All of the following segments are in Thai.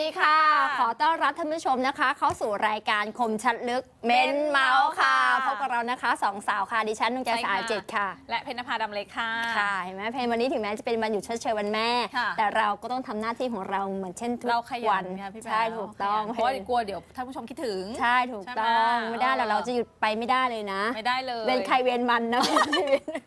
ดีค่ะ ขอต้อนรับท่านผู้ชมนะคะ เข้าสู่รายการคมชัดลึกเม้นเมาส์ค่ะพบกับเรานะคะสองสาวค่ะดิฉันนุงใจสายจิตค่ะ และเพญนภาดำเล็กค่ะค่ะเห็นไหมเพลงวันนี้ถึงแม้จะเป็นวันหยุดชดเชยวันแม่ค่ะแต่เราก็ต้องทำหน้าที่ของเราเหมือนเช่นทุกเราขยัวันค่ะพี่แป๊วใช่ถูกต้องขยันเพราะว่ากลัวเดี๋ยวท่านผู้ชมคิดถึงใช่ถูกต้องใช่ไหมไม่ได้เราเออเราจะหยุดไปไม่ได้เลยนะ ไม่ได้เลยเวนใครเวนมันนะ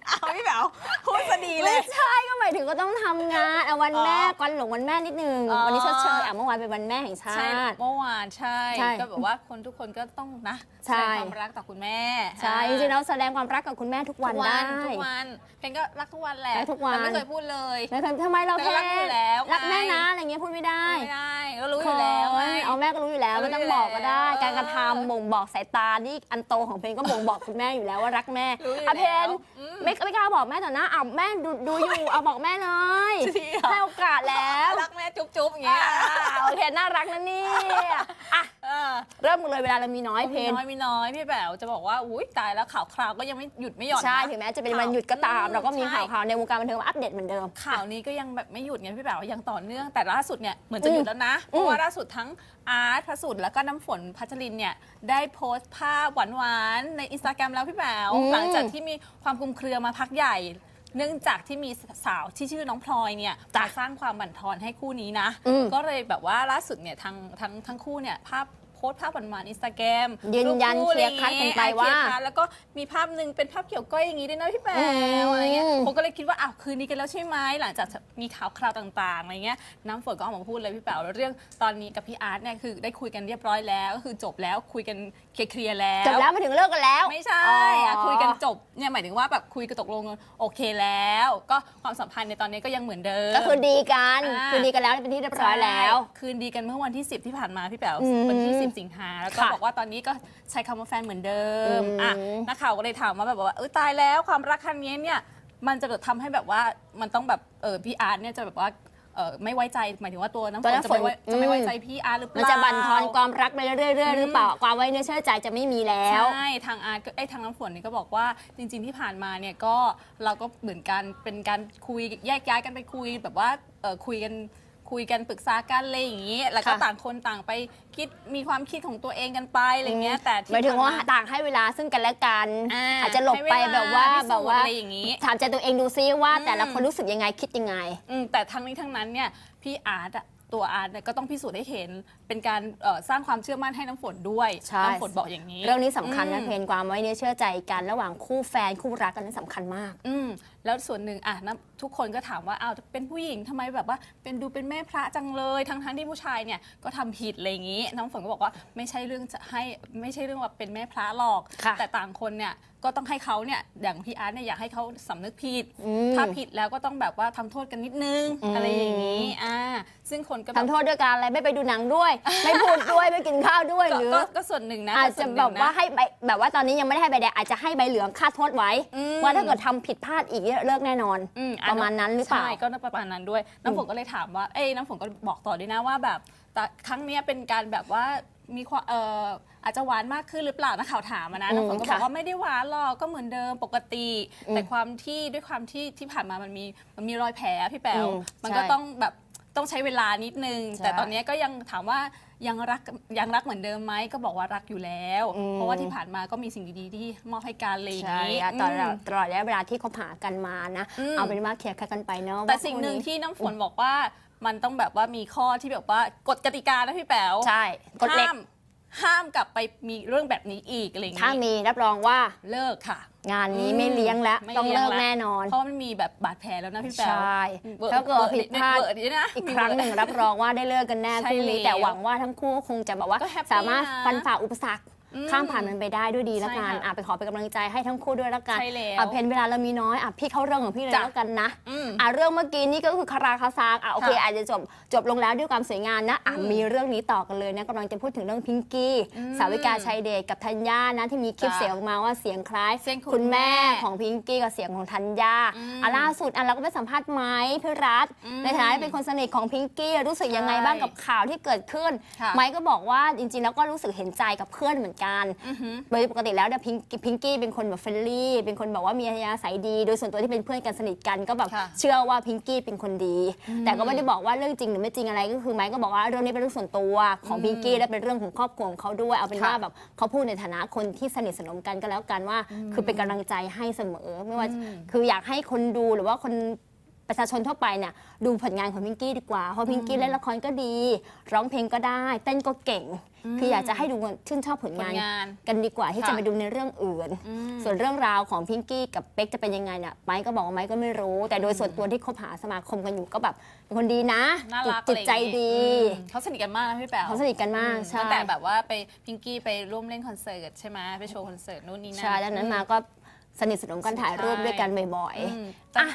เอาพี่แป๋วพูดซะดีเลไม่ยใช่ก็หมาย ถึงก็ต้องทำงานเอาวันแม่อ๋อก่อนหลงวันแม่นิดนึง อ๋อ วันนี้ชดเชยอะเมื่อวานเป็นวันแม่แห่งชาใช่ติ เมื่อวานใช่ ใช่ก็แบบว่าคนทุกคนก็ต้องนะใช่ แสดงความรักต่อคุณแม่ใช่จริงๆเราแสดงความรักกับคุณแม่ทุกวันทุกได้ทุกวันเพลงก็รักทุกวันแหละรักทุกวัน แต่ไม่เคยพูดเลยไม่เคยทำไมเราแต่แพ้รักอยู่แล้วรักแม่ไง นะอะไรเงี้ยพูดไม่ได้ไม่ได้ก็รู้อยู่แล้วเขิไงนเอาแม่ก็รู้อยู่แล้วรู้ไม่ต้องอยู่บอกก็ได้แล้วการกระทำบ่งบอกสายตานี่อันโตของเพลงก็บ่งบอกคุณแม่อยู่แล้วว่ารักแม่รู้อยู่อะเพลงแล้วอืม ไม่ไม่กล้าบอกแม่ต่อหน้าอะแม่ดูดูอยู่เอาบอกแม่เลยจริงเหรอ ให้โอกาสแล้วรักแม่จุ๊บจุ๊บอย่างเงี้ยอ่าโอเคน่ารักนะเนี่ยอะเออเริ่มกันเลยเวลาเรามีน้อยเพลมีงน้อยมีน้อยพี่แป๋วจะบอกว่าอุ้ยตายแล้วข่าวคราวก็ยังไม่หยุดไม่หย่อนนะ ใช่ถึงแม้จะเป็นวันหยุดก็ตามอืมเราก็มีใช่ข่าวข่าวในวงการบันเทิงมาอัปเดตเหมือนเดิม ข่าวนี้ก็ยังแบบไม่หยุดไงพี่แป๋วยังต่อเนื่องแต่ล่าสุดเนี่ยเหมือนจะหยุดแล้วนะ เพอืมราะว่าล่าสุดทั้งอาร์ตพระสุดแล้วก็น้ำฝนพัชรินเนี่ยได้โพสต์ภาพหวานๆในอินสตาแกรมแล้วพี่แป๋วอืม หลังจากที่มีความคลุมเครือมาพักใหญ่ เนื่องจากที่มีสาวที่ชื่อน้องพลอยเนี่ยมาสร้างความบั่นทอนให้คู่นี้นะ อืม ก็เลยแบบว่าล่าสุดเนี่ยทั้งทั้งทั้งคู่เนี่ยภาพโพ สต์ภาพหวานๆอินสตาแกรมยืนยันเคลียร์คัดกันไปว่าแล้วก็มีภาพหนึ่งเป็นภาพเกี่ยวก้อยอย่างนี้ด้วยนะพี่แป๋อืวมอะไรเงี้ยผมก็เลยคิดว่าอ้าวคืนนี้กันแล้วใช่ไหมหลังจากมีข่าวคราวต่างๆอะไรเงี้ยน้ำฝนก็ออกมาพูดเลยพี่แป๋วแล้วเรื่องตอนนี้กับพี่อาร์ตเนี่ยคือได้คุยกันเรียบร้อยแล้วก็คือจบแล้วคุยกันเคลียร์ๆแล้วจบแล้วมาถึงเลิกกันแล้ว ไม่ใช่อ๋ออะคุยกันจบเนี่ยหมายถึงว่าแบบคุยกันตกลงโอเคแล้ว ก็ความสัมพันธ์ในตอนนี้ก็ยังเหมือนเดิมก็คือดีกันอ่าคือดีกันแล้วเป็นที่เรียบร้อยแล้วใช่คืนดีกันเมื่อวันที่ 10 ที่ผ่านมาพี่แป๋วอืมวันที่ 10สิงหาแล้วก็ค่ะบอกว่าตอนนี้ก็ใช้คำว่าแฟนเหมือนเดิมอืม อะนักข่าวก็เลยถามมาแบบว่าเออตายแล้วความรักครั้งนี้เนี่ยมันจะแบบทำให้แบบว่ามันต้องแบบเออพี่อาร์ตเนี่ยจะแบบว่าเออไม่ไว้ใจหมายถึงว่าตัวน้ำฝตัวนน้ำจะไม่ไว้ฝนจะไม่ไว้อืม ใจพี่อาร์ตหรือเปมันล่า จะบั่นทอนความรักไปเรื่อยๆหรือเปล่าความไว้เนื้อเชื่อใจจะไม่มีแล้ว ใช่ ทางอาร์ตก็ไอ้ยทางน้ำฝนนี่ก็บอกว่าจริง ๆที่ผ่านมาเนี่ยก็เราก็เหมือนกันเป็นการคุยแยกย้ายกันไปคุยแบบว่าเออคุยกัน คุยกันปรึกษากันอะไรอย่างนี้ แล้วก็ค่ะ ต่างคนต่างไปคิดมีความคิดของตัวเองกันไปอะไรเงี้ย แต่ที่หมายถึงว่าผ่นมต่างให้เวลาซึ่งกันและกันอ่าอาจจะหลบไปให้เวลาแบบว่าพิสูจน์แบบว่าอะไรอย่างนี้ ถามใจตัวเองดูซิว่าอืม แต่ละคนรู้สึกยังไงคิดยังไง อืมแต่ทั้งนี้ทั้งนั้นเนี่ยพี่อาร์ตอะตัวอาร์ตเนี่ยก็ต้องพิสูจน์ให้เห็นเป็นการเอ่อสร้างความเชื่อมั่นให้น้ำฝนด้วย ใช่ น้ำฝนบอกอย่างนี้ เรื่องนี้สำคัญนะอืม เพนความไว้เนื้อเชื่อใจกันระหว่างคู่แฟนคู่รักกันนั้นสำคัญมาก อืมแล้วส่วนหนึ่งอะนะทุกคนก็ถามว่าอ้าวเป็นผู้หญิงทำไมแบบว่า เป็นดูเป็นแม่พระจังเลยทั้งทั้งๆที่ผู้ชายเนี่ยก็ทำผิดอะไรอย่างนี้ น้องฝนก็บอกว่าไม่ใช่เรื่องจะให้ไม่ใช่เรื่องว่าเป็นแม่พระหรอก ค่ะ แต่ต่างคนเนี่ยก็ต้องให้เขาเนี่ยอย่างพี่อาร์ตเนี่ยอยากให้เขาสำนึกผิด อืมถ้าผิดแล้วก็ต้องแบบว่าทำโทษกันนิดนึงอืมอะไรอย่างนี้อ่าซึ่งคนก็แบบ ทำโทษด้วยการอะไรไม่ไปดูหนังด้วยไม่พูดด้วยไม่กินข้าวด้วยก็หรือก็ก็ส่วนหนึ่งนะอาจก็ส่จะนหแบนึ่บงนว่าให้ใบแบบว่าตอนนี้ยังไม่ได้ให้ใบแดงอาจจะให้ใบเหลืองค่าโทษไว้อืมว่าถ้าเกิดทำผิดพลาดอีกเนี่ยเลิกแน่นอน อืมประมาณนั้นหรือเปล่า ใช่ก็ประมาณนั้นด้วย น้ำฝนก็เลยถามว่า เอ้ยน้ำฝนก็บอกต่อด้วยนะว่าแบบแต่ครั้งเนี้ยเป็นการแบบว่ามีความเอ่ออาจจะหวานมากขึ้นหรือเปล่านักข่าวถามอะนะอืมน้ำฝนก็บอค่ะกว่าไม่ได้หวานหรอกก็เหมือนเดิมปกติอืมแต่ความที่ด้วยความที่ที่ผ่านมามันมีมันมีรอยแผลพี่แป๋วอืมมันก็ใช่ ต้องแบบ ต้องใช้เวลานิดนึง ใช่แต่ตอนเนี้ยก็ยังถามว่ายังรักยังรักเหมือนเดิมไหมก็บอกว่ารักอยู่แล้ว อืม เพราะว่าที่ผ่านมาก็มีสิ่งดีๆที่มอบให้กันอะไรอย่างใช่นี้อะตลอดอืม ตลอดระยะเวลาที่เขาหากันมานะ อืม เอาเป็นว่าเคลียร์กันไปเนาะแต่ว่าสิ่งหนึ่งคู่ที่น้ำฝนบอกว่ามันต้องแบบว่ามีข้อที่แบบว่ากฎกติกานะพี่แป๋ว ใช่กฎเหล็กห้าม ห้ามกลับไปมีเรื่องแบบนี้อีกอะไรอย่างถ้านี้มีรับรองว่าเลิกค่ะ งานนี้อืมไม่เลี้ยงแล้วไม่ต้องเลี้ยเลิงกละแน่นอน เพราะมันมีแบบบาดแผลแล้วนะพี่แป๋วใช่วอร์ถ้าเกิดผิดพลาด เวอร์ดีนะอีกครั้งหนึ่งรับรองว่าได้เลิกกันแน่ใช่คู่นี้แล้วแต่หวังว่าทั้งคู่คงจะแบบว่า ก็แฮปปี้สามารถนะ ฟันฝ่าอุปสรรคอืม ข้ามผ่านมันไปได้ด้วยดีแล้วกันใช่ค่ะอะไปขอเป็นกำลังใจให้ทั้งคู่ด้วยแล้วกันใช่แล้วอะเพนเวลาเรามีน้อยอะพี่เข้าเรื่องของพี่เลยจ้ะแล้วกันนะอืมอะเรื่องเมื่อกี้นี่ก็คือคาราคาซังอะโอเคค่ะอาจจะจบจบลงแล้วด้วยความสวยงามนะอะอืมมีเรื่องนี้ต่อกันเลยนะกำลังจะพูดถึงเรื่องพิงกี้อืมสาวิกาชัยเดชกับธัญญานะที่มีคลิปจ้ะเสียงออกมาว่าเสียงคล้ายเสียงคุณคุณแม่แม่ของพิงกี้กับเสียงของธัญญาอืมอะล่าสุดอะเราก็ไปสัมภาษณ์ไม้พี่รัฐอืมในฐานะที่เป็นคนสนิทของพิงกี้รู้สึกยังไงใช่บ้างกับข่าวที่เกิดขึ้นค่ะไม้ก็บอกว่าจริง ๆ แล้วก็รู้สึกเห็นใจกับเพื่อนเหมือนกันกันอือหือโดยปกติแล้วเนี่ยพิงพิงกี้เป็นคนแบบเฟรนลี่ เป็นคนแบบว่ามีอัธยาศัยดี โดยส่วนตัวที่เป็นเพื่อนกันสนิทกันก็แบบค่ะเชื่อว่าพิงกี้เป็นคนดี แต่ก็ไม่ได้บอกว่าเรื่องจริงหรือไม่จริงอะไรก็คือไม้ก็บอกว่าเรื่องนี้เป็นเรื่องส่วนตัวของพิงกี้และเป็นเรื่องของครอบครัวของเขาด้วยเอาเป็นว่าค่ะแบบเขาพูดในฐานะคนที่สนิทสนมกันก็แล้วกันว่า คือเป็นกำลังใจให้เสมอ ไม่ว่าคืออยากให้คนดูหรือว่าคน ประชาชนทั่วไปเนี่ยดูผลงานของพิงกี้ดีกว่า เพราะพิงกี้เล่นละครก็ดี ร้องเพลงก็ได้ เต้นก็เก่ง คืออยากจะให้ดูชื่นชอบผลผลงานงานกันดีกว่าที่ค่ะจะไปดูในเรื่องอื่น อืม ส่วนเรื่องราวของพิงกี้กับเป๊กจะเป็นยังไงเนี่ยไม้ก็บอกว่าไม้ก็ไม่รู้ แต่โดยส่วนตัวที่คบหาสมาคมกันอยู่ก็แบบเป็นคนดีนะน่ารักจิตใจอะไรอย่างงี้ดีอืมเขาสนิทกันมากนะพี่แป๋วเขาสนิทกันมากอืมใช่ ตั้งแต่แบบว่าไปพิงกี้ไปร่วมเล่นคอนเสิร์ตใช่ไหมไปโชว์คอนเสิร์ตนู่นนี่นั่น ใช่ดังนั้นมาก็สนิทสนมกันถ่ายรูปด้วยกันบ่อยอืม ๆอะ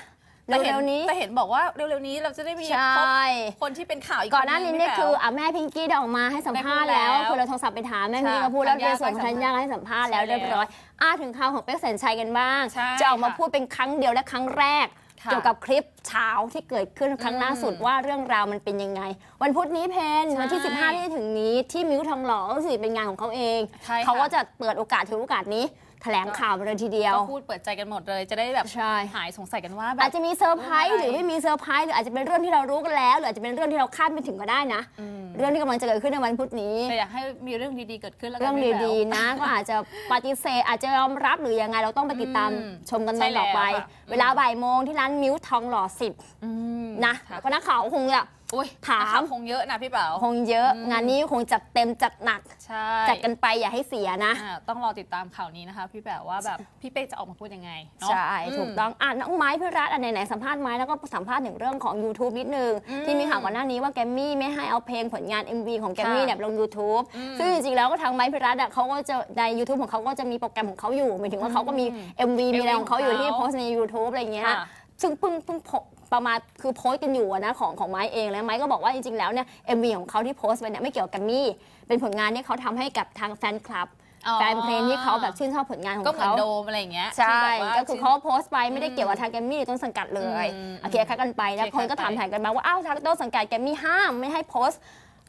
แต่เห็เร็วๆนี้ แต่เห็นบอกว่าเร็วๆนี้เราจะได้มีใช่พบคนที่เป็นข่าวอีกก่อนหน้านี้คเนี่ยพี่คือแป๋วอะแม่พิงกี้ได้ออกมาให้สัมภาษณ์ได้พูดแล้แล้ววคือเราโทรศัพท์ไปถามแม่พิงกี้ค่ะก็พูดแล้วธัญญาในส่วนของก็ให้ธัญญาให้สัมภาษณ์แล้วใช่เรียบร้อยอะถึงข่าวของเป๊กสัญชัยกันบ้าง ใช่จะออกมาค่ะพูดเป็นครั้งเดียวและครั้งแรก ค่ะ เกี่ยวกับคลิปเช้าที่เกิดขึ้นครั้งอืมล่าสุดว่าเรื่องราวมันเป็นยังไง วันพุธนี้เพนใช่วันที่ 15ที่จะถึงนี้ที่มิวทองหล่อก็สิเป็นงานของเขาเอง ใช่ค่ะ เขาก็จะเปิดโอกาสถือโอกาสนี้แถลงข่าวเลยทีเดียว ก็พูดเปิดใจกันหมดเลย จะได้แบบใช่ หายสงสัยกันว่าแบอาบจจะมีเซอร์ไพรส์หเรื่รือองอะไรไม่มีเซอร์ไพรส์หรืออาจจะเป็นเรื่องที่เรารู้กันแล้ว หรืออาจจะเป็นเรื่องที่เราคาดไม่ถึงก็ได้นะ อืม เรื่องที่กำลังจะเกิดขึ้นในวันพุธนี้ แต่อยากให้มีเรื่องดีๆเกิดขึ้นแล้วกันเรื่องพี่แป๋วดีๆนะ ก็อาจจะปฏิเสธอาจจะยอมรับหรือยังไงเราต้องไปติดตามอืมชมกันใช่วันต่อไปแล้วค่ะ เวลาบ่ายโมงที่ร้านมิ้วทองหล่อสิบอืมนะค่ะ แล้วก็นักข่าวคงจะ อุ้ยถามนักข่วคงเยอะนะพี่แป๋วคงเยอะ อืม งานนี้คงจัดเต็มจัดหนัก ใช่จัดกันไปอย่าให้เสียนะ อ่าต้องรอติดตามข่าวนี้นะคะพี่แป๋วว่าแบบพี่เป๊กจะออกมาพูดยังไงเนาะ ใช่มถูกต้องอะน้องไม้พี่รัฐอันไหนๆสัมภาษณ์ไม้แล้วก็สัมภาษณ์ถึงเรื่องของ YouTube นิดนึง อืมที่มีข่าวก่อนหน้านี้ว่าแกมมี่ไม่ให้เอาเพลงผลงาน MV ของแกมมี่ค่ะเนี่ยลง YouTube อืมซึ่งจริงๆแล้วก็ทางไม้พี่รัฐอะเขาก็จะใน YouTube ของเขาก็จะมีโปรแกรมของเขาอยู่หมายถึงว่าเขาก็มี MV มีอะไรของเขาอยู่ที่โพสต์ใน YouTube อะไรอย่างเงี้ยค่ะ ซึ่งเพิ่งเพิ่งโพ ประมาณคือโพสต์กันอยู่อะนะของของไม้เองแล้วไม้ก็บอกว่าจริงๆแล้วเนี่ย MV ของเขาที่โพสต์ไปเนี่ยไม่เกี่ยวกับแกมมี่เป็นผลงานที่เขาทำให้กับทางแฟนคลับ อ๋อแฟนเพลงที่เขาแบบชื่นชอบผลงานของก็เหมือนเขา โดมอะไรอย่างเงี้ยใช่ ที่แบบว่า ก็คือเขาโพสต์ไปไม่ได้เกี่ยวกับทางแกรมมี่หรือต้นสังกัดเลยอืมโอเคคัดกันไปแล้วโอเคคนก็ถามไปถ่ายกันมาว่าอ้าวทางต้นสังกัดแกรมมี่ห้ามไม่ให้โพสต์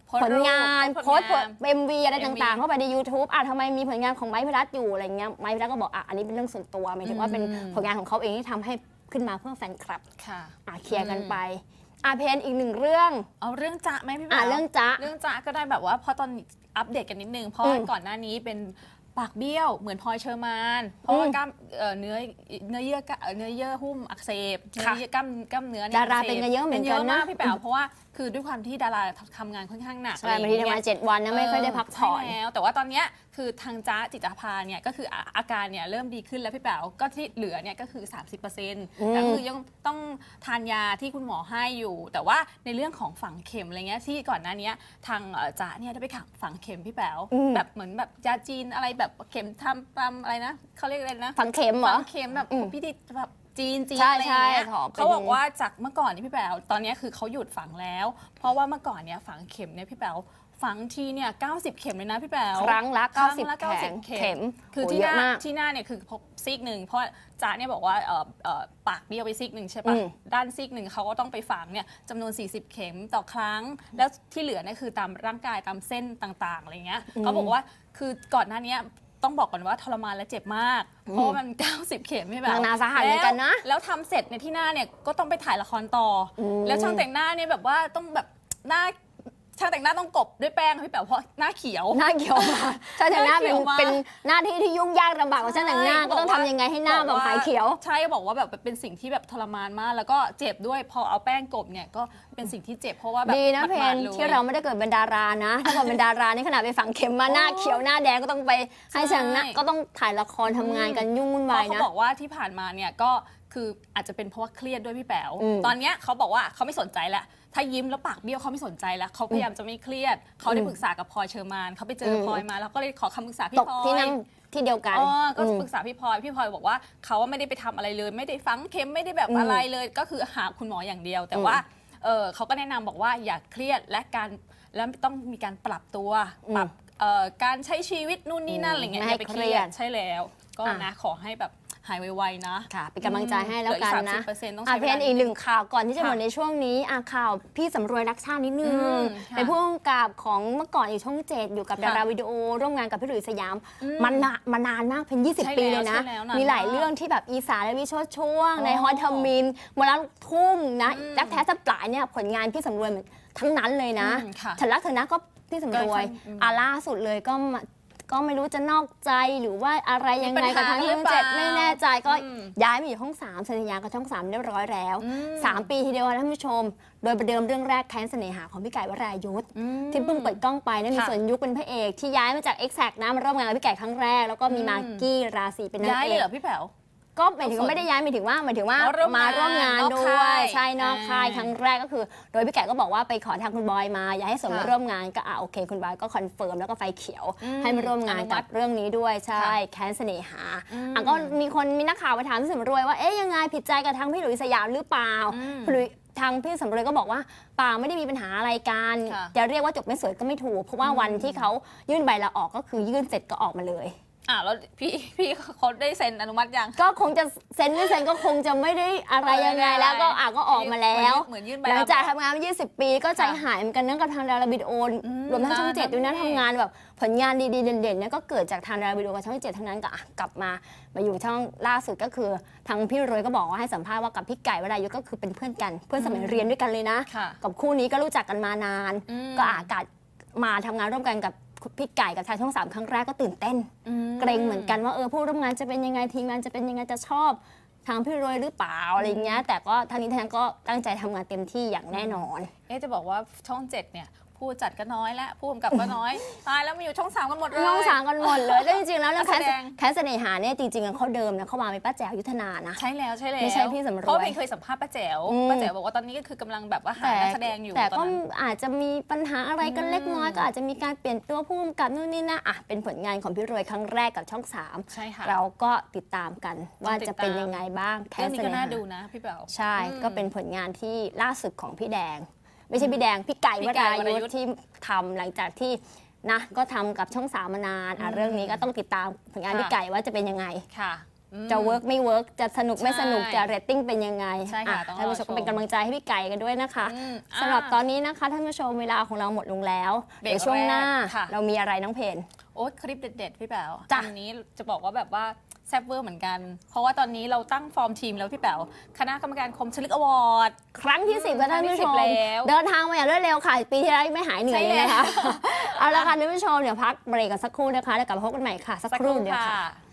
โพสต์ผลงานรูปโพสต์ผลงาน เอ็มวีอะไร MV ต่างๆ เข้าไปใน YouTube อะทำไมมีผลงานของไม้พิรัตน์อยู่อะไรเงี้ยไม้พิรัตน์ก็บอกอะอันนี้เป็นเรื่องส่วนตัวหมายถึงว่าเป็นอืมผลงานของเขาเองที่ทำให้ ขึ้นมาเพื่อแฟนคลับค่ะอะเคลียร์กันไปอะเพนอีกหนึ่งเรื่อง เอาเรื่องจ๊ะไหมพี่แป๋อะวเรื่องจ๊ะ เรื่องจ๊ะก็ได้แบบว่าเพราะตอนอัปเดตกันนิดนึง เพราะว่าอืมก่อนหน้านี้เป็นปากเบี้ยวเหมือนพลอยเชอร์มาน เพราะว่าอืม กล้ามเอ่อเนื้อเนื้อเยื่อกล้าเอ่อเนื้อเยื่อหุ้มอักเสบเนื้อค่ะเยื่อกล้ามกล้ามเนื้อดาราอักสบเป็นกันเยอะเหมือนกันนะเยอะมากพี่แป๋วเพราะว่า คือด้วยความที่ดาราทำงานค่อนข้างหนักใช่บางทีทำงานเจ็ดวันนะไม่ค่อยได้พักผ่อนใช่แล้ว แต่ว่าตอนเนี้ยคือทางจ้าจิตาภาเนี่ยก็คืออาอาการเนี่ยเริ่มดีขึ้นแล้วพี่แป๋วก็ที่เหลือเนี่ยก็คือ 30%แต่คือยังต้องทานยาที่คุณหมอให้อยู่ แต่ว่าในเรื่องของฝังเข็มอะไรเงี้ยที่ก่อนหน้าเนี้ยทางเอ่อจ้าเนี่ยได้ไปขังฝังเข็มพี่แป๋วอืมแบบเหมือนแบบยาจีนอะไรแบบเข็มทำตามอะไรนะเขาเรียกอะไรนะฝังเข็มเหรอฝังเข็มแบบอืมพิธีแบบ จีนจีนใช่อะไรอย่างเงี้ยใช่ขอเป็น เขาบอกว่าจากเมื่อก่อนนี่พี่แป๋วตอนเนี้ยคือเขาหยุดฝังแล้ว เพราะว่าเมื่อก่อนเนี่ยฝังเข็มเนี่ยพี่แป๋วฝังทีเนี่ย90 เข็มเลยนะพี่แป๋วครั้งละครั้งละ90แข็ง90 เข็เข็มมคือโหที่เยหอะน้ามาก ที่หน้าเนี่ยคือพบซีกหนึ่งเพราะจ๊ะเนี่ยบอกว่าเอ่อเอ่อปากเบี้ยวไปซีกหนึ่งใช่อืปะม ด้านซีกหนึ่งเขาก็ต้องไปฝังเนี่ยจำนวน 40 เข็มต่อครั้ง แล้วที่เหลือเนี่ยคือตามร่างกายตามเส้นต่างๆอะไรเงี้ยเขาบอกว่าคือก่อนหน้าเนี้ย ต้องบอกก่อนว่าทรมานและเจ็บมาก เพราะว่ามัน 90 เข็มไม่แบบหนักหนาสาหัสเหมือนกันนะแล้วแล้วทำเสร็จในยที่หน้าเนี่ยก็ต้องไปถ่ายละครต่ออมแล้วช่างแต่งหน้าเนี่ยแบบว่าต้องแบบหน้า ช่างแต่งหน้าต้องกบด้วยแป้งค่ะพี่แป๋วเพราะหน้าเขียว หน้าเขียวมากช่างแต่งหน้าหน้าเขีเป็นยวมากเป็นหน้าที่ที่ยุ่งยากลำบากกว่าช่างแต่งหน้าใช่ก็ต้องทำยังไงให้หน้าแบบหายเขียว ใช่บอกว่าแบบเป็นสิ่งที่แบบทรมานมาก แล้วก็เจ็บด้วยพอเอาแป้งกบเนี่ยก็เป็นสิ่งที่เจ็บเพราะว่าแบบดีนะเพหมาดนๆลย ที่เราไม่ได้เกิดเป็นดารานะ ถ้าเกิดเป็นดารานี่ขนาดไปฝังเข็มมาหน้าเขียวหน้าแดงก็ต้องไปให้ใช่ช่างหน้าก็ต้องถ่ายละครทำงานกันยุ่งวุ่นเพวายราะเขานะ บอกว่าที่ผ่านมาเนี่ยก็คืออาจจะเป็นเพราะว่าเครียดด้วยพี่แป๋วอืมตอนเนี้ยเขาบอกว่าเขาไม่สนใจแล้ว ถ้ายิ้มแล้วปากเบี้ยวเขาไม่สนใจแล้วเขาพยายามจะไม่เครียด เขาได้อืมปรึกษากับพลอยเชอร์มานเขาไปเจออมพลอยมาแล้วก็เลยขอคำปรึกษาพี่ตกพลอย ที่นั่งที่เดียวกันอ๋อก็อืมปรึกษาพี่พลอย พี่พลอยบอกว่าเขาว่าไม่ได้ไปทำอะไรเลย ไม่ได้ฝังเข็มไม่ได้แบบอืมอะไรเลย ก็คือหาคุณหมออย่างเดียว แต่อืมว่าเออเขาก็แนะนำบอกว่าอย่าเครียดและการแล้วต้องมีการปรับตัวอืมปรับเอ่อการใช้ชีวิตนู่นนี่นั่นอะไรเงี้ยไม่อให้ย่าไปเคเครีรียยดดใช่แล้ว ก็อะ นะขอให้แบบหายไวๆนะ ค่ะเป็นกำลังใจให้แล้วกันนะเหลืออีก30%ต้องใช้อะเวลาเพียนอีกหนึ่งข่าวก่อนที่จะค่ะหมดในช่วงนี้อะข่าวพี่สำรวยรักชาตินิดนึอืงมค่ะเป็นผู้กำกับของเมื่อก่อนอยู่ช่องเจ็ดอยู่กับค่ะดาราวิดีโอ ร่วมงานกับพี่หลุยส์สยามอืมมันนะมานานมากเป็น ใช่20 ปีเลยนะแล้วใช่แล้วนานมีหลายมากเรื่องที่แบบอีสานและวิโชดช่วงอ๋อในฮอตทมินมรลูกทุ่งนะอืมรักแท้สับปลายเนี่ยผลงานพี่สำรวยเหมือนทั้งนั้นเลยนะอืมค่ะฉันรักเธอนะก็พี่สำรวยก็อืมอาล่าสุดเลยก็มา ก็ไม่รู้จะนอกใจหรือว่าอะไรยังไงกับทางมีช่ปัอญงหาเจ็ดหรือเปล่าไม่แน่ใจก็อืมย้ายมาอยู่ช่องสามสัญญากับช่องสามเรียบร้อยแล้วอืม สามปีทีเดียวนะท่านผู้ชม โดยประเดิมเรื่องแรกแค้นเสน่หาของพี่ไก่วรายุทธ อืม ที่เพิ่งเปิดกล้องไปนะมีค่ะส่วนยุคเป็นพระเอกที่ย้ายมาจาก Exact นะมาร่วมงานกับพี่ไก่ครั้งแรก แล้วก็มีอืม มากกี้ราศีเป็นนางย้ายเอเลยก เหรอพี่แป๋ว ก็หมายถึงว่าไม่ได้ย้ายหมายถึงว่าหมายถึงว่าอ๋อร่วมมาร่วมงานงานนอกด้วค่ายยใช่นอกค่ายอ่าครั้งแรกก็คือ โดยพี่แกก็บอกว่าไปขอทางคุณบอยมาอยากให้สมมาค่ะร่วมงานก็อ่าโอเค คุณบอยก็คอนเฟิร์มแล้วก็ไฟเขียว อืมให้มาร่วมงานอนุมักัติบเรื่องนี้ด้วยใช่ค่ะแค้นเสน่หาอืมอะก็มีคนมีนักข่าวมาถามพี่สำรวยว่าเอ๊ยยังไงผิดใจกับทางพี่หลุยส์สยามหรือเปล่าอืมพี่หลุยทางพี่สำรวยก็บอกว่าเปล่าไม่ได้มีปัญหาอะไรกันค่ะ จะเรียกว่าจบไม่สวยก็ไม่ถูกเพราะว่าวันที่เขายื่นใบลาออกก็คือยื่นเสร็จก็ออกมาเลย อะแล้วพี่พี่เขาได้เซ็นอนุมัติยังก็คงจะเซ็นไม่เซ็นก็คงจะไม่ได้อะไรยังไงแล้วก็อะก็ออกมาแล้วเหมือนยื่นใบหลังลาออกจากทำงานมา 20 ปี ก็ใจค่ะหายเหมือนกันนั่งกับทางดาราวิดีโออืมรวมทั้งช่องนานเจ็ดด้วยนะนะพี่ทำงานแบบผลงานดีๆเด่นๆเนี่ยก็เกิดจากทางดาราวิดีโอกับช่องเจ็ดทั้งนั้นก็อะกลับมามาอยู่ช่องล่าสุดก็คือทางพี่รวยก็บอกว่าให้สัมภาษณ์ว่ากับพี่ไก่วรายุทธก็คือเป็นเพื่อนกัน เพื่อนสมัยเรียนด้วยกันเลยนะค่ะกับคู่นี้ก็รู้จักกันมานานอืมก็อากาศมาทำงานร่วมกันกับ พี่ไก่กับทางช่องสามครั้งแรกก็ตื่นเต้นอืมเกรงเหมือนกันว่าเออผู้ร่วมงานจะเป็นยังไงทีมงานจะเป็นยังไงจะชอบทางพี่รวยหรือเปล่าอะไรเงี้ยแต่ก็ทางนี้ทางนั้นก็ตั้งใจทำงานเต็มที่อย่างแน่นอน เอ๊ะจะบอกว่าช่องเจ็ดเนี่ย ผู้จัดก็น้อยและผู้กำกับก็น้อย ตายแล้วมาอยู่ช่องสามกันหมดเลย น้องสางกันหมดเลยแล้วจริงๆแล้วเรื่องนัแคกสแสดง แคสเสน่หาเนี่ยจริงๆเขาเดิมนะเขาวางเป็นป้าแจ๋วยุทธนานะ ใช่แล้วใช่แล้วไม่ใช่พี่สำรวยเพราะเป็นเคยสัมภาษณ์ป้าแจ๋วอืม ป้าแจ๋วบอกว่าตอนนี้ก็คือกำลังแบบว่าหานักแสดงอยู่แต่ตก็อนนั้น อาจจะมีปัญหาอะไรกันเล็กน้อยอืมก็อาจจะมีการเปลี่ยนตัวผู้กำกับนู่นนี่นะอะเป็นผลงานของพี่รวยครั้งแรกกับช่องสามใช่ค่ะ เราก็ติดตามกันว่าต้องติดจะเป็นตามยังไงบ้างแคเรื่อสงนี้เสก็น่น่าหาดูนะพี่แป๋วใช่ อืม ก็เป็นผลงานที่ล่าสุดของพี่แดง ไม่ใช่พี่แดง พี่ไก่พี่วไก่ราวรายุยุททธธที่ทำหลังจากที่นะก็ทำกับช่องสามมานานอะอืมเรื่องนี้ก็ต้องติดตามผลงานค่ะ พี่ไก่ว่าจะเป็นยังไง ค่ะอืม จะเวิร์กไม่เวิร์กจะสนุกไม่ใช่สนุกจะเรตติ้งเป็นยังไงใช่ค่ะอ่ต้องรอท่านผู้ชมชม ก็เป็นกำลังใจให้พี่ไก่กันด้วยนะคะอืมสำหรับอะตอนนี้นะคะท่านผู้ชมเวลาของเราหมดลงแล้วเบรกเดี๋ยวช่วงหน้าแรกค่ะ เรามีอะไรน้องเพน โอ๊ตคลิปเด็ด ๆ พี่แป๋วจ้ะ อันนี้จะบอกว่าแบบว่า แซ่บเวอร์เหมือนกัน เพราะว่าตอนนี้เราตั้งฟอร์มทีมแล้วพี่แป๋วคณะกรรมการคมชลึกอวอร์ด ครั้งที่สิบค่ะท่านผู้ชม ครั้งที่10แล้วเดินทางมาอย่างรวดเร็วค่ะ ปีที่แล้วยังไม่หายเหนื่อยเลยนะคะใช่แล้วเอาละค่ะท่านผู้ชมเดี๋ยวพักเบรกกันสักครู่นะคะแล้วกลับมาพบกันใหม่ค่ะ สักครู่เดียวค่ะเอาละค่ะ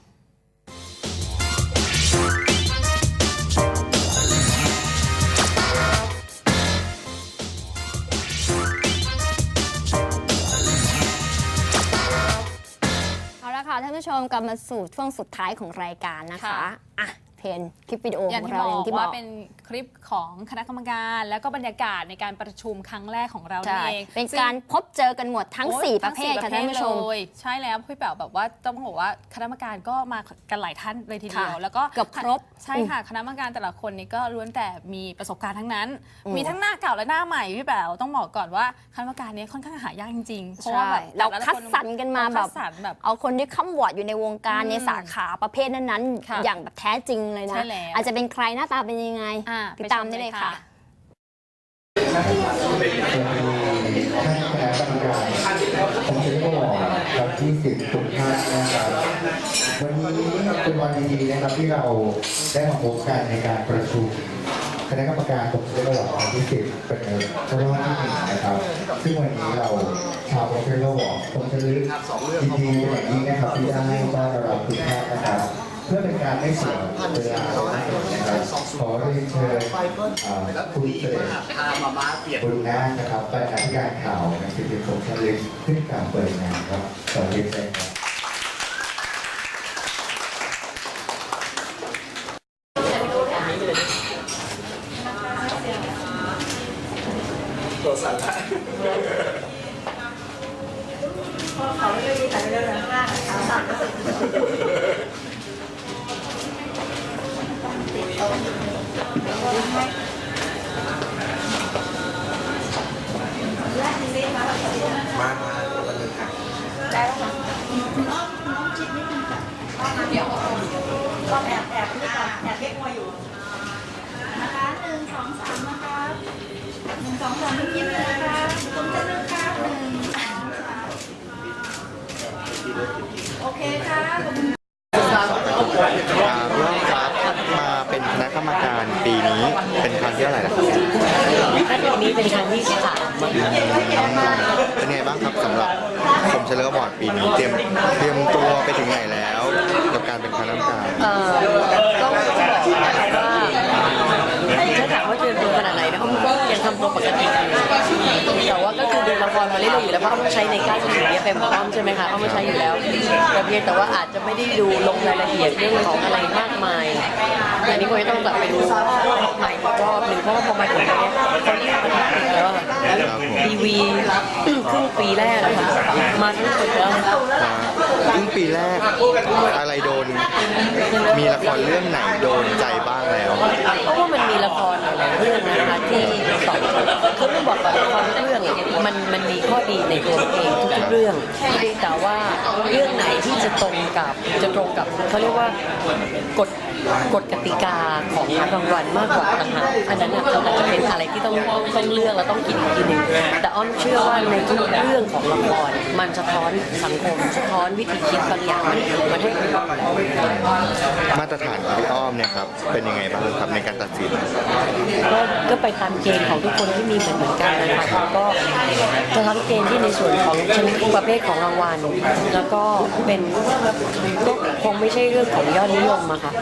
ท่านผู้ชมกลับมาสู่ช่วงสุดท้ายของรายการนะคะค่ะอะ เพนคลิปวิดีโออขย่างองที่เราบออย่างกที่บว่าอก เป็นคลิปของคณะกรรมการ แล้วก็บรรยากาศในการประชุมครั้งแรกของเราใช่นี่เองเป็นซึ่ง การพบเจอกันหมดทั้ง โอ้ย4 ประเภทค่ะท่านผู้ชม เลย ใช่แล้วพี่แป๋วแบบว่าต้องบอกว่าคณะกรรมการก็มากันหลายท่านเลยทีเดียว ค่ะแล้วก็เกือบครบใช่ค่ะคณะกรรมการแต่ละคนนี่ก็ล้วนแต่มีประสบการณ์ทั้งนั้น อืม มีทั้งหน้าเก่าและหน้าใหม่พี่แป๋วต้องบอกก่อนว่าคณะกรรมการเนี้ค่อนข้างหายากจริงๆเพราะว่าแบบใช่เราแต่ละคัดคนสรรกันมาแบบ คัดสรรแบบ เอาคนที่ค้ำวอร์ดอยู่ในวงการอืมในสาขาประเภทนั้นค่ะๆอย่างแบบแท้จริงเลยนะ ใช่แล้ว อาจจะเป็นใครหน้าตาเป็นยังไง อ่าติดตามได้เลยค่ะท่านคณะกรรมการผมจะได้บอกกับที่สิบทุกท่านนะครับวันนี้เป็นวันดีๆนะครับที่เราได้มาพบกันในการประชุมคณะกรรมการผมจะได้บอกวันที่สิบเป็นรอบที่หนึ่งนะครับ ซึ่งวันนี้เราชาวประเทศโลกผมจะลึกยินดีอย่างยิ่งนะครับที่ได้ต้อนรับทุกท่านนะครับ เพื่อเป็นการไม่เสียเวลานะครับขอเรียนเชิญเอ่อคุณเสด็จพามาม้าเปลี่ยนบรุณานะครับบรรณาธิการข่าวในังสือพิมพ์ของชาลิตขึ้นการเปิดงานครับสวัสดีครับ เดี๋ยวก็แอบแอบนี่ก่แอบเล็กมวยอยู่นะคะหนึ่งสองสามนะคะหนึ่งสองสามยิ้มเลยนะคะตรงจะเลือกก้าหนึ่งโอเคค่ะเริ่มจากมาเป็นคณะกรรมการปีนี้เป็นครั้งที่เท่าไหร่แล้วครับ นี้เป็นครั้งที่สามเป็นไงบ้างครับสำหรับคมเชลเลอร์บอร์ดปีนี้เตรียมเตรียมตัวไปถึงไหนแล้ว กับการเป็นคณะกรรมการเอ่อต้องบอกว่าถ้าถามว่าเตรียมตัวขนาดไหนนะอ้อมก็ยังทำตัวปกติอยู่แต่ว่าก็คือดูละครมาเรื่อยๆอยู่แล้วเพราะอ้อมใช้ในก้านถึงเนี่ยเป็นของอ้อมใช่ไหมคะอ้อมไม่ใช้อยู่แล้วแต่เพียงแต่ว่าอาจจะไม่ได้ดูลงรายละเอียดเรื่องของอะไรมากมายอันนี้คงจะต้องกลับไปดู อบหนึ่งเพราะว่าพอมาถึงเนี่ยเขาเรียกมันติดแล้วอะครับผมทีวีครึ่งปีแรกอะค่ะมาทั้งหมดแล้วครึ่งปีแรกอะไรโดน มีละครเรื่องไหนโดนใจบ้างแล้ว เพราะว่ามันมีละครหลายเรื่องนะคะที่ตอบคือต้องบอกก่อนละครเรื่องมันมันมีข้อดีในตัวเองทุกๆเรื่องแต่ว่าเรื่องไหนที่จะตรงกับจะตรงกับเขาเรียกว่ากฎ กฎกติกาของรางวัลมากกว่าต่างหากอันนั้นเขาอาจจะเป็นอะไรที่ต้องต้องเลือกและต้องกินอีกทีหนึ่งแต่อ้อมเชื่อว่าในทุกเรื่องของละครมันสะท้อนสังคมสะท้อนวิธีคิดบางอย่างมันมันให้คนมาตรฐานของพี่อ้อมเนี่ยครับเป็นยังไงบ้างครับในการตัดสิน ก็ก็ไปตามเกณฑ์ของทุกคนที่มีเหมือนเหมือนกันนะคะก็จะทั้งเกณฑ์ที่ในส่วนของชนิดประเภทของรางวัลแล้วก็เป็นก็คงไม่ใช่เรื่องของยอดนิยมอะค่ะ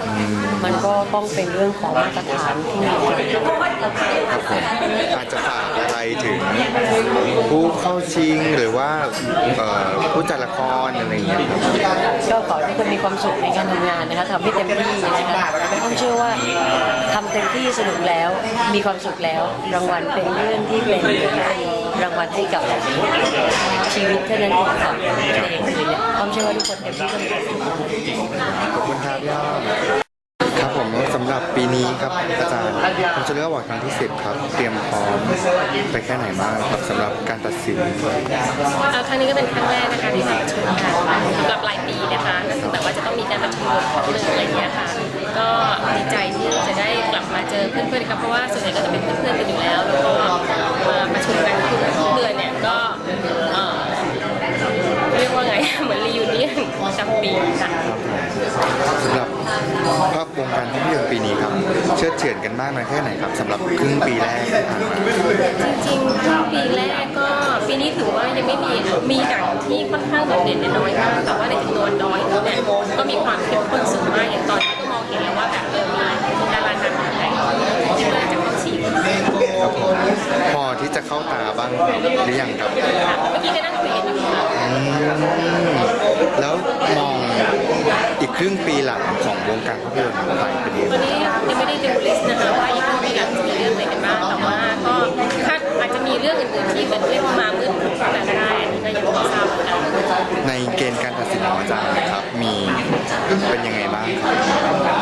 มันก็ต้องเป็นเรื่องของมาตรฐานที่มีครับผมอาจจะฝากอะไร ถึงผู้เข้าชิงหรือว่าเอ่อผู้จัดละครอะไรอย่างเงี้ยครับก็ขอให้ทุกคนมีความสุขในการทำงานนะคะทำให้เต็มที่นะคะต้องเชื่อว่าทำเต็มที่สนุกแล้วมีความสุขแล้ว รางวัลเป็นเรื่องที่เป็นรางวัลให้กับชีวิตเท่านั้นเองค่ะในองเนี่ยต้องเชื่อว่าทุกคนเต็มที่ก็มีความสุข ขอบคุณครับพี่อ้อมครับผม สำหรับปีนี้ครับอาจารย์ผมจะเลือกวอร์ดครั้งที่10ครับ เตรียมพร้อมไปแค่ไหนบ้างครับสำหรับการตัดสินเอ่อครั้งนี้ก็เป็นครั้งแรกนะคะที่มาประชุมค่ะสำหรับรายปีนะคะก็คือแบบว่าจะต้องมีการประชุมรวมของเรื่องอะไรอย่างเงี้ยค่ะ ก็ดีใจที่จะได้กลับมาเจอเพื่อนๆครับเพราะว่าส่วนใหญ่ก็จะเป็นเพื่อนๆกันอยู่แล้วแล้วก็มาประชุมกันทุกเดือนเนี่ยก็ เอ่อเรียกว่าไง เหมือนรียูเนียนประจำปีค่ะสำหรับภาพวงการภาพยนตร์ปีนี้ครับ เชื่อดเฉือนกันมากน้อยแค่ไหนครับสำหรับครึ่งปีแรกที่ผ่านมาจริงๆครึ่งปีแรกก็ปีนี้ถือว่ายังไม่มีมีหนังที่ค่อนข้างโดดเด่นเนี่ยน้อยมากแต่ว่าในจำนวนน้อยเนี่ยก็มีความเข้มข้นสูงมากอย่างตอนนี้ก็มองเห็นแล้วว่าแบบเออมีดาราดังหลายคนที่มาจากคนฉีดครับผม พอที่จะเข้าตาบ้างหรือยังครับเมื่อกี้ก็นั่งคุยกันอยู่ค่ะอืมแล้วมองอีกครึ่งปีหลังของวงการภาพยนตร์ไทยเป็นยังไงวันนี้ยังไม่ได้ดูลิสต์นะคะว่าอีกครึ่งปีหลังจะมีเรื่องอะไรกันบ้างแต่ว่าก็คาดอาจจะมีเรื่องอื่นๆที่เป็นเรื่องมามืดแต่ก็ได้อันนี้ก็ยังไม่ทราบเหมือนกันในเกณฑ์การตัดสินของอาจารย์นะครับ มีเป็นยังไงบ้างครั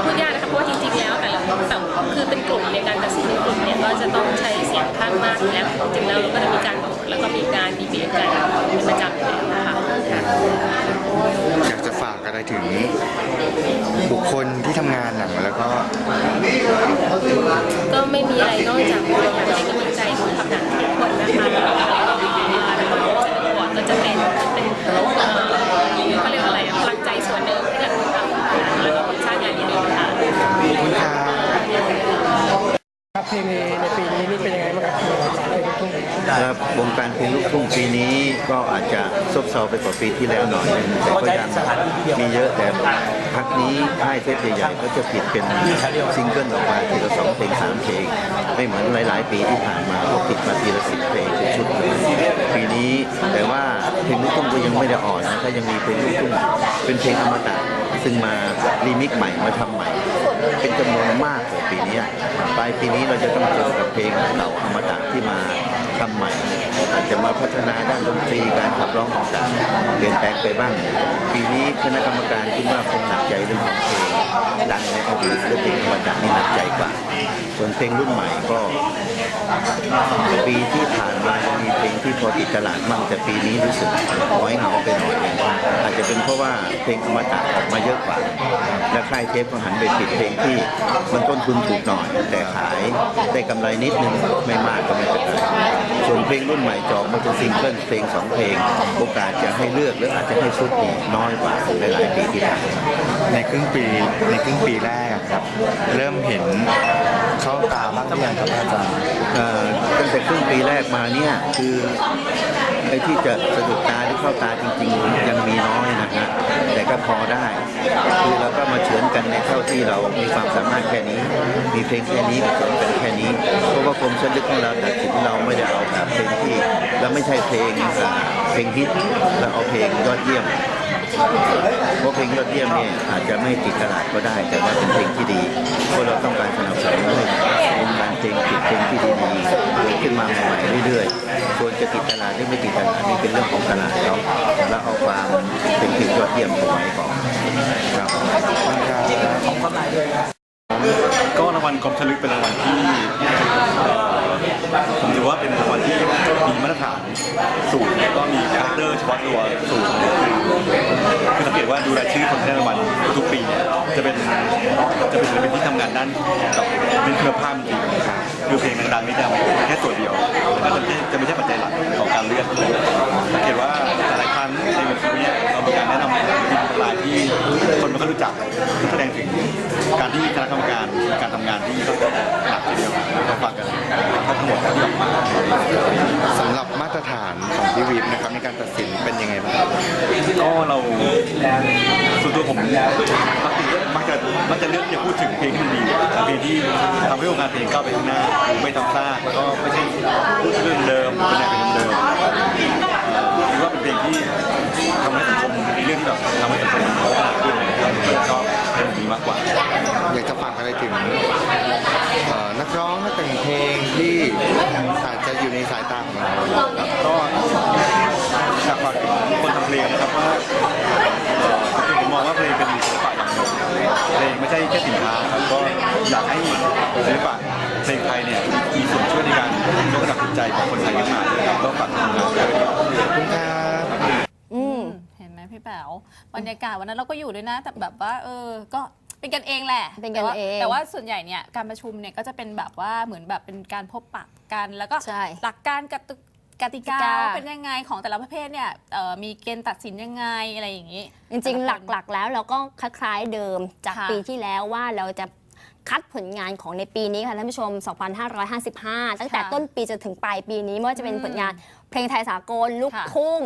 บพูดยากนะคะเพราะว่าจริงๆแล้วแต่ ละแต่คือเป็นกลุ่มในการตัดสินในกลุ่มเนี่ยก็จะต้องใช้เสียงข้างมากอยู่แล้วจริงแล้วเราก็จะมีการโหวตแล้วก็มีการดีเบตกันเป็นประจำอยู่แล้วค่ะอยากจะฝากอะไรถึง บุคคลที่ทำงานหนังแล้วก็ ก็ไม่มีอะไรนอกจากให้กำลังใจคนทำหนังทุกคนนะคะ ปีนี้ก็อาจจะซบเซาไปกว่าปีที่แล้วหน่อยนึงแต่ก็ยังมีเยอะแต่พักนี้ค่ายเทปใหญ่ๆก็จะผิดเป็นซิงเกิลออกมาทีละสองเพลงสามเพลงไม่เหมือนหลายๆ ปีที่ผ่านมาก็ผิดมาทีละสิบเพลงเป็นชุดเลยปีนี้แต่ว่าเพลงลูกทุ่งก็ยังไม่ได้อ่อนนะก็ยังมีเพลงลูกทุ่งเป็นเพลงอมตะซึ่งมารีมิกใหม่มาทำใหม่ เป็นจำนวนมากเลยปีนี้ปลายปีนี้เราจะต้องเจอกับเพลงเก่าอมตะที่มา ทำใหม่อาจจะมาพัฒนาด้านดนตรีการขับร้องต่างๆเปลี่ยนแปลงไปบ้าง ปีนี้คณะกรรมการคิดว่าคงหนักใจเรื่องของเพลงดังในอดีตและเพลงอมตะนี่หนักใจกว่า ส่วนเพลงรุ่นใหม่ก็ ปีที่ผ่านมามีเพลงที่พอติดตลาดมั่งแต่ปีนี้รู้สึกน้อยเหงาไปหน่อยอาจจะเป็นเพราะว่าเพลงอมตะออกมาเยอะกว่า และค่ายเทปก็หันไปปิดเพลงที่มันต้นทุนถูกหน่อย แต่ขายได้กำไรนิดนึงไม่มากก็ไม่เป็นไรส่วนเพลงรุ่นใหม่จอกมาเป็นซิงเกิลเพลงสองเพลง โอกาสจะให้เลือกหรืออาจจะให้ชุดนี่น้อยกว่าในหลายปีที่ผ่านมาในครึ่งปีในครึ่งปีแรกครับ เริ่มเห็น เข้าตาบ้างหรือยังครับอาจารย์เอ่อตั้งแต่ครึ่งปีแรกมาเนี่ยคือไอ้ที่จะสะดุดตาหรือเข้าตาจริง ๆ ยังมีน้อยนะฮะแต่ก็พอได้ คือเราก็มาเฉือนกันในเท่าที่เรามีความสามารถแค่นี้ มีเพลงแค่นี้มาเฉือนกันแค่นี้เพราะว่ากรมชลึกของเราตัดสินเราไม่ได้เอาแบบเพลงที่ แล้วไม่ใช่เพลงอ่เพลงฮิตเราเอาเพลงยอดเยี่ยม เพราะเพลงยอดเยี่ยมเนี่ยอาจจะไม่ติดตลาดก็ได้ แต่ว่าเป็นเพลงที่ดีเพราะเราต้องการสนับสนุนให้วงการเพลงติดเพลงที่ดีๆเกิดขึ้นมาใหม่ๆเรื่อยๆส่วนจะติดตลาดหรือไม่ติดตลาดนี่เป็นเรื่องของตลาดเขาแล้วเอาความเป็นเพลงยอดเยี่ยมของไว้ก่อนครับก็ รางวัลกรมชลึกเป็นรางวัลที่ผมถือว่าเป็นรางวัลที่มีมาตรฐานสูงแล้วก็มีคาแรคเตอร์เฉพาะตัวสูงคือสังเกตว่าดูรายชื่อคนที่ได้รางวัลทุกปีเนี่ยจะเป็นจะเป็นศิลปินที่ทำงานด้านกับเป็นคุณภาพจริงๆคือเพลงดังๆนี่จะแค่ส่วนเดียวแล้วจะไม่จะไม่ใช่ปัจจัยหลักของการเลือกสังเกตว่าหลายครั้ งในเวทีเนี่ยเรามีการแนะนำศิลปินหลายที่คนไม่ค่อยรู้จักแสดงถึงการที่คณะกรรมการการทำงานที่ค่อนข้างหนักทีเดียวเราฟังกันทั้งหมดที่ออกมาสำหรับมาตรฐานของพี่วีฟนะครับในการตัดสินเป็นยังไงบ้างก็เราส่วนตัวผมปกติมักจะมักจะเลือกที่จะพูดถึงเพลงที่มันดีเพลงที่ทำให้วงการเพลงก้าวไปข้างหน้าไม่ซ้ำซากแล้วก็ไม่ใช่เรื่องเดิมเป็นอย่างเดิม เป็นเพลงที่ทำให้สังคมมีเรื่องที่แบบทำให้สังคมมันพัฒนาขึ้นนะครับก็เป็นแบบนี้มากกว่า อยากจะฝากอะไรถึงเอ่อนักร้องนักแต่งเพลงที่อาจจะอยู่ในสายตาของเราก็อยากฝากถึงคนทำเพลงนะครับว่าเอ่อผมมองว่าเพลงเป็นศิลปะอย่างหนึ่งเพลงไม่ใช่แค่สินค้าครับก็อยากให้ศิลปะ ลงไทยเนี่ยมีส่วนช่วยในการยกระดับจิตใจของคนไทยขึ้นมาด้วยครับก็ฝากทำงานด้วยครับขอบคุณครับอืมเห็นไหมพี่แป๋วบรรยากาศวันนั้นเราก็อยู่ด้วยนะ แต่แบบว่าเออก็เป็นกันเองแหละเป็นกันแต่ว่าเองแต่ว่าส่วนใหญ่เนี่ยการประชุมเนี่ยก็จะเป็นแบบว่าเหมือนแบบเป็นการพบปะกัน แล้วก็ใช่หลักการกติกติกากติกาว่าเป็นยังไงของแต่ละประเภทเนี่ยเอ่อมีเกณฑ์ตัดสินยังไงอะไรอย่างนี้ จริงๆ หลักๆแล้วเราก็คล้ายๆเดิมจากค่ะปีที่แล้วว่าเราจะ คัดผลงานของในปีนี้ค่ะท่านผู้ชม 2555 ตั้งแต่ค่ะต้นปีจนถึงปลายปีนี้ไม่ว่าจะเป็นอืมผลงานเพลงไทยสากลลูกค่ะทุ่ง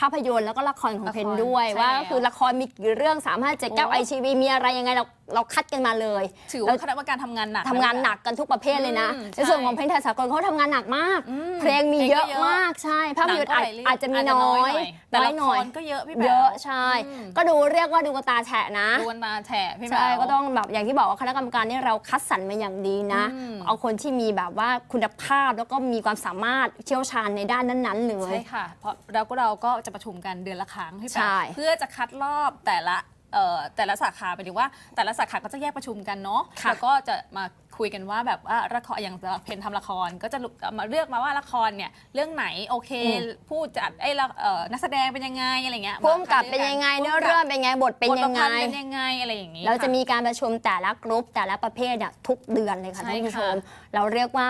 ภาพยนตร์แล้วก็ละครของละครเพนด้วยใช่ว่าแล้วก็คือละครมีกี่เรื่อง 3 5 7โอ้9ไอชีวีมีอะไรยังไงเรา เราคัดกันมาเลย ถือว่าคณะกรรมการทำงานหนักทำงานหนักกันทุกประเภทเลยนะอืมในส่วนใช่ของเพลงไทยสากลเขาทำงานหนักมากอืมเพลงมีเยอะเพลงก็เยอะมากใช่ภาพยนตร์อาจหนังก็หลายเรื่องอาจจะมีอาจจะน้อยน้อยหน่อยแต่น้อยหน่อยละครก็เยอะพี่แป๋วเยอะใช่อืมก็ดูเรียกว่าดูกระตาแฉะนะดูกันตาแฉะพี่แป๋วใช่ก็ต้องแบบอย่างที่บอกว่าคณะกรรมการนี่เราคัดสรรมาอย่างดีนะอืมเอาคนที่มีแบบว่าคุณภาพแล้วก็มีความสามารถเชี่ยวชาญในด้านนั้นๆเลยใช่ค่ะเพราะเราก็เราก็จะประชุมกันเดือนละครั้งพี่แป๋ใช่วเพื่อจะคัดรอบแต่ละ เอ่อแต่ละสาขาไปถึงว่าแต่ละสาขาก็จะแยกประชุมกันเนาะค่ะแล้วก็จะมาคุยกันว่าแบบว่าละครอย่างเพนทำละครก็จะมาเลือกมาว่าละครเนี่ยเรื่องไหนโอเคผู้จัดไอ้ละเอ่อนักแสดงเป็นยังไงอะไรเงี้ยพุ่มกับเป็นยังไงเนื้อเรื่องเป็นยังไงบทเป็นยังไงบทประพันธ์เป็นยังไงอะไรอย่างงี้เราจะค่มีการประชุมแต่ละกรุ๊ปแต่ละประเภทเนี่ยทุกเดือนเลยค่ะใช่ท่านผู้ชค่ะมเราเรียกว่า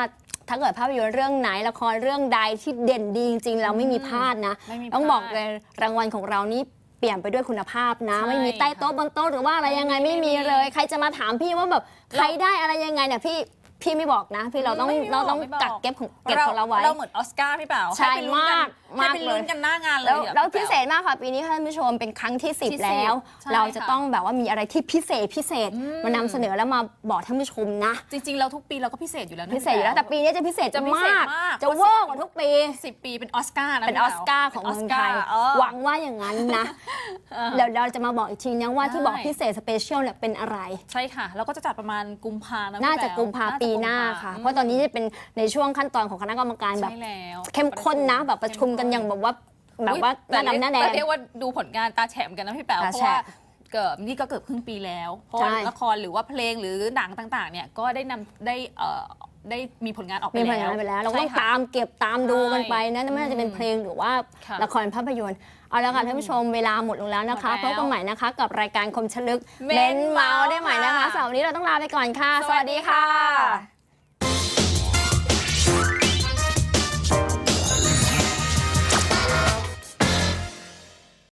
ถ้าเกิดภาพยนตร์เรื่องไหนละครเรื่องใดที่เด่นดีจริงๆเราไม่มีพลาดนะไม่มีต้องบอกพลาดเลยรางวัลของเรานี่ เปลี่ยนไปด้วยคุณภาพนะ ใช่ไม่มีใต้โต๊ะบนโต๊ะหรือว่าอะไรยังไงไม่ไม่มีมีเลย ใครจะมาถามพี่ว่าแบบใครได้อะไรยังไงเนี่ยพี่ พี่ไม่บอกนะ พี่เราต้องไม่มีเราต้องไม่บอก กักเก็บของเก็บของเราไว้ เราเหมือนออสการ์พี่เป๋าใช่ห้ไปลุ้นนมากให้ไปมากเลย ลุ้นกันหน้างานเลยแล้วอะแล้วพี่พิแป๋เศษมากค่ะปีนี้ค่ะท่านผู้ชมเป็นครั้งที่ ที่10 10แล้วใช่เราจะค่ะต้องแบบว่ามีอะไรที่พิเศษพิเศษอืม มานำเสนอแล้วมาบอกท่านผู้ชมนะ จริงๆเราทุกปีเราก็พิเศษอยู่แล้วนะ พิเศษอยู่แล้วแต่ปีนี้จะพิเศษจะพิเศษมาก มาก จะเวอร์กว่าทุกปี สิบปีเป็นออสการ์นะเป็นพี่อแป๋อวสการ์ของป็เมืนองไทยเออ หวังว่าอย่างนั้นนะ เดี๋ยวเราจะมาบอกอีกทีนะว่าที่บอกใช่พิเศษสเปเชียลเนี่ยเป็นอะไร ใช่ค่ะ แล้วก็จะจัดประมาณกุมภานะพี่น่าจะแป๋วกุมภาจะปีหน้าค่ะกุมภเพราะตอนนี้จะเป็นในช่วงขั้นตอนของคณะกรรมการแบบ ใช่แล้วเข้มข้นนะแบบประชุมกันอย่างแบบว่าแบบว่าหอุ๊ยน้าดำหน้าแดงแต่เรียกว่าดูผลงานตาแฉมกันนะพี่แป๋วตาเพราะแฉะ ว่าเกิดนี่ก็เกือบครึ่งปีแล้ว เพราะว่าใช่ละครหรือว่าเพลงหรือหนังต่างๆ เนี่ยก็ได้นำได้เอ่อได้มีผลงานออกไปมีแล้วผลงานไปแล้ว เราก็ต้องใช่ค่ะ ตามเก็บตามดูกันไปนะใช่ไม่ว่าจะเป็นเพลงหรือว่าค่ะ ละครภาพยนตร์ เอาละค่ะท่านผู้ชมเวลาหมดลงแล้วนะคะหมดพแล้วบกันใหม่นะคะ กับรายการคมชลึกเม้นเมาส์ได้ใหม่นะคะค่ะสำหรับวันนี้เราต้องลาไปก่อนค่ะ สวัสดีค่ะ